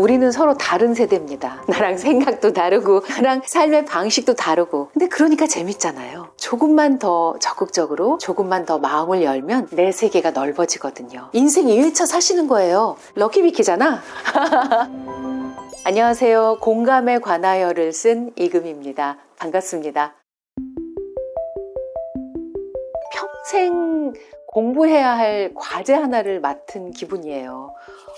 우리는 서로 다른 세대입니다. 나랑 생각도 다르고, 나랑 삶의 방식도 다르고. 근데 그러니까 재밌잖아요. 조금만 더 적극적으로, 조금만 더 마음을 열면 내 세계가 넓어지거든요. 인생 2회차 사시는 거예요. 럭키비키잖아? 안녕하세요. 공감에 관하여를 쓴 이금입니다. 반갑습니다. 평생 공부해야 할 과제 하나를 맡은 기분이에요.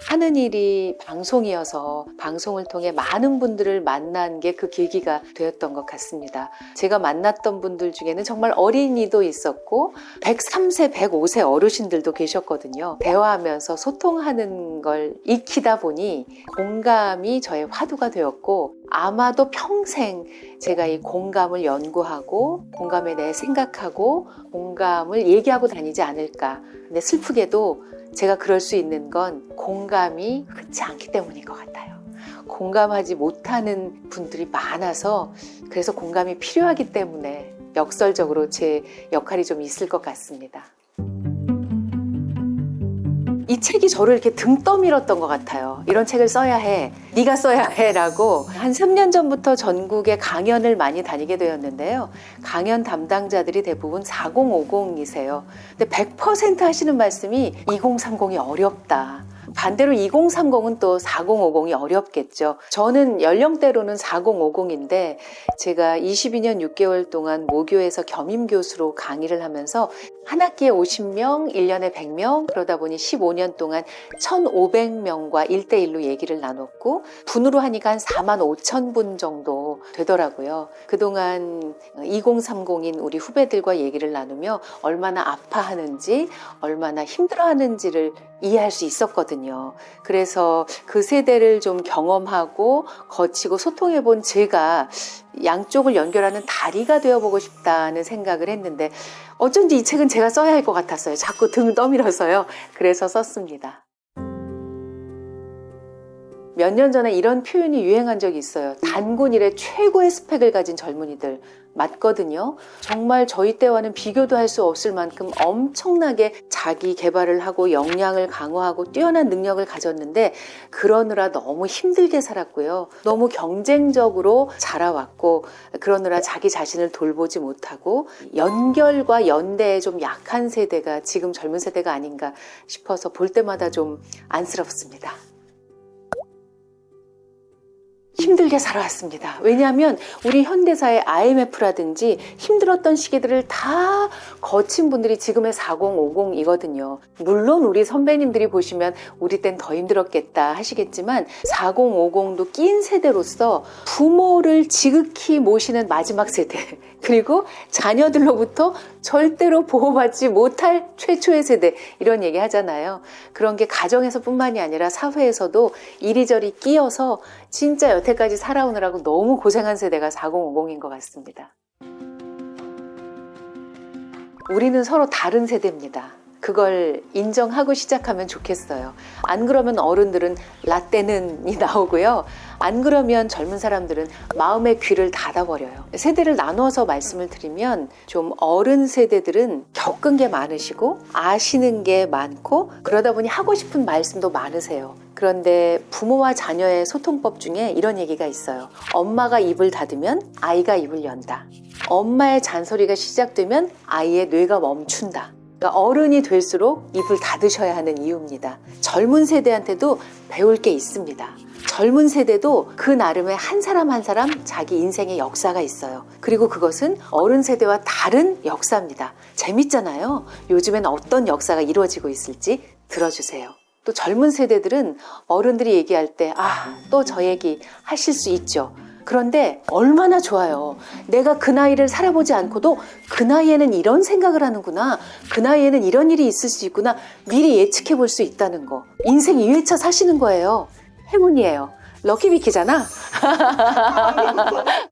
하는 일이 방송이어서 방송을 통해 많은 분들을 만난 게 그 계기가 되었던 것 같습니다. 제가 만났던 분들 중에는 정말 어린이도 있었고 103세, 105세 어르신들도 계셨거든요. 대화하면서 소통하는 걸 익히다 보니 공감이 저의 화두가 되었고 아마도 평생 제가 이 공감을 연구하고 공감에 대해 생각하고 공감을 얘기하고 다니지 않을까. 근데 슬프게도 제가 그럴 수 있는 건 공감이 흔치 않기 때문인 것 같아요. 공감하지 못하는 분들이 많아서 그래서 공감이 필요하기 때문에 역설적으로 제 역할이 좀 있을 것 같습니다. 이 책이 저를 이렇게 등 떠밀었던 것 같아요. 이런 책을 써야 해. 네가 써야 해라고 한 3년 전부터 전국에 강연을 많이 다니게 되었는데요. 강연 담당자들이 대부분 4050이세요. 근데 100% 하시는 말씀이 2030이 어렵다. 반대로 2030은 또 4050이 어렵겠죠. 저는 연령대로는 4050인데 제가 22년 6개월 동안 모교에서 겸임 교수로 강의를 하면서 한 학기에 50명, 1년에 100명, 그러다 보니 15년 동안 1,500명과 1대1로 얘기를 나눴고, 분으로 하니까 한 4만 5천 분 정도 되더라고요. 그동안 2030인 우리 후배들과 얘기를 나누며 얼마나 아파하는지, 얼마나 힘들어하는지를 이해할 수 있었거든요. 그래서 그 세대를 좀 경험하고 거치고 소통해 본 제가 양쪽을 연결하는 다리가 되어보고 싶다는 생각을 했는데 어쩐지 이 책은 제가 써야 할 것 같았어요. 자꾸 등 떠밀어서요. 그래서 썼습니다. 몇 년 전에 이런 표현이 유행한 적이 있어요. 단군 일의 최고의 스펙을 가진 젊은이들. 맞거든요. 정말 저희 때와는 비교도 할 수 없을 만큼 엄청나게 자기 개발을 하고 역량을 강화하고 뛰어난 능력을 가졌는데 그러느라 너무 힘들게 살았고요. 너무 경쟁적으로 자라왔고 그러느라 자기 자신을 돌보지 못하고 연결과 연대에 좀 약한 세대가 지금 젊은 세대가 아닌가 싶어서 볼 때마다 좀 안쓰럽습니다. 힘들게 살아왔습니다. 왜냐하면 우리 현대사의 IMF라든지 힘들었던 시기들을 다 거친 분들이 지금의 4050이거든요. 물론 우리 선배님들이 보시면 우리 땐 더 힘들었겠다 하시겠지만 4050도 낀 세대로서 부모를 지극히 모시는 마지막 세대 그리고 자녀들로부터 절대로 보호받지 못할 최초의 세대 이런 얘기 하잖아요. 그런 게 가정에서뿐만이 아니라 사회에서도 이리저리 끼어서 진짜 여태 까지 살아오느라고 너무 고생한 세대가 4050인 것 같습니다. 우리는 서로 다른 세대입니다. 그걸 인정하고 시작하면 좋겠어요. 안 그러면 어른들은 라떼는이 나오고요. 안 그러면 젊은 사람들은 마음의 귀를 닫아버려요. 세대를 나눠서 말씀을 드리면 좀 어른 세대들은 겪은 게 많으시고 아시는 게 많고 그러다 보니 하고 싶은 말씀도 많으세요. 그런데 부모와 자녀의 소통법 중에 이런 얘기가 있어요. 엄마가 입을 닫으면 아이가 입을 연다. 엄마의 잔소리가 시작되면 아이의 뇌가 멈춘다. 그러니까 어른이 될수록 입을 닫으셔야 하는 이유입니다. 젊은 세대한테도 배울 게 있습니다. 젊은 세대도 그 나름의 한 사람 한 사람 자기 인생의 역사가 있어요. 그리고 그것은 어른 세대와 다른 역사입니다. 재밌잖아요. 요즘엔 어떤 역사가 이루어지고 있을지 들어주세요. 또 젊은 세대들은 어른들이 얘기할 때, 아, 또 저 얘기 하실 수 있죠. 그런데 얼마나 좋아요. 내가 그 나이를 살아보지 않고도 그 나이에는 이런 생각을 하는구나. 그 나이에는 이런 일이 있을 수 있구나. 미리 예측해 볼 수 있다는 거. 인생 2회차 사시는 거예요. 행운이에요. 럭키비키잖아.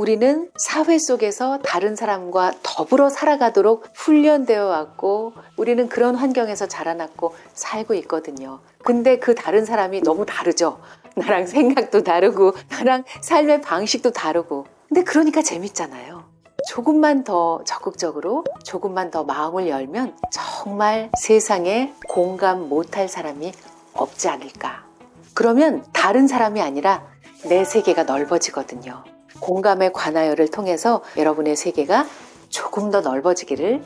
우리는 사회 속에서 다른 사람과 더불어 살아가도록 훈련되어 왔고, 우리는 그런 환경에서 자라났고 살고 있거든요. 근데 그 다른 사람이 너무 다르죠. 나랑 생각도 다르고, 나랑 삶의 방식도 다르고. 근데 그러니까 재밌잖아요. 조금만 더 적극적으로, 조금만 더 마음을 열면 정말 세상에 공감 못할 사람이 없지 않을까. 그러면 다른 사람이 아니라 내 세계가 넓어지거든요. 공감의 관하여를 통해서 여러분의 세계가 조금 더 넓어지기를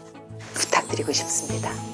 부탁드리고 싶습니다.